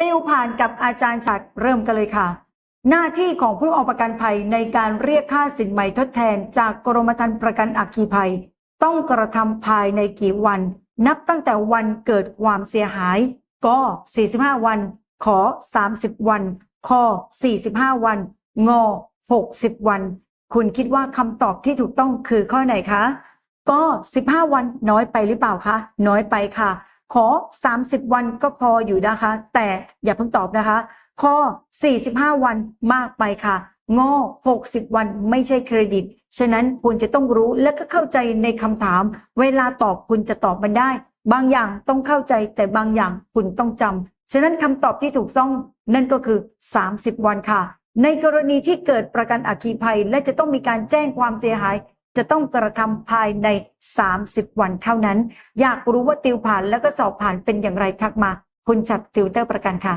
ติวผ่านกับอาจารย์ฉัดเริ่มกันเลยค่ะ หน้าที่ของผู้ออกประกันภัยในการเรียกค่าสินใหม่ทดแทนจากกรมธรรม์ประกันอัคคีภัย ต้องกระทำภายในกี่วัน นับตั้งแต่วันเกิดความเสียหาย ก็ 45 วัน ขอ 30 วันคอ45 วัน งอ 60 วัน คุณคิดว่าคำตอบที่ถูกต้องคือข้อไหนคะ ก็ 15 วันน้อยไปหรือเปล่าคะ น้อยไปค่ะ ขอ 30 วันก็พออยู่นะคะ แต่อย่าเพิ่งตอบนะคะ ข้อ 45 วันมากไปค่ะงอ60 วันไม่ใช่เครดิต ฉะนั้นคุณจะต้องรู้และก็เข้าใจในคำถาม เวลาตอบคุณจะตอบมันได้ บางอย่างต้องเข้าใจแต่บางอย่างคุณต้องจำฉะนั้นคำตอบที่ถูกต้องนั่นก็คือ 30 วันค่ะ ในกรณีที่เกิดประกันอัคคีภัย และจะต้องมีการแจ้งความเสียหาย จะต้องกระทำภายใน 30 วันเท่านั้น อยากรู้ว่าติวผ่านแล้วก็สอบผ่านเป็นอย่างไรทักมา คุณจัดติวเตอร์ประกันค่ะ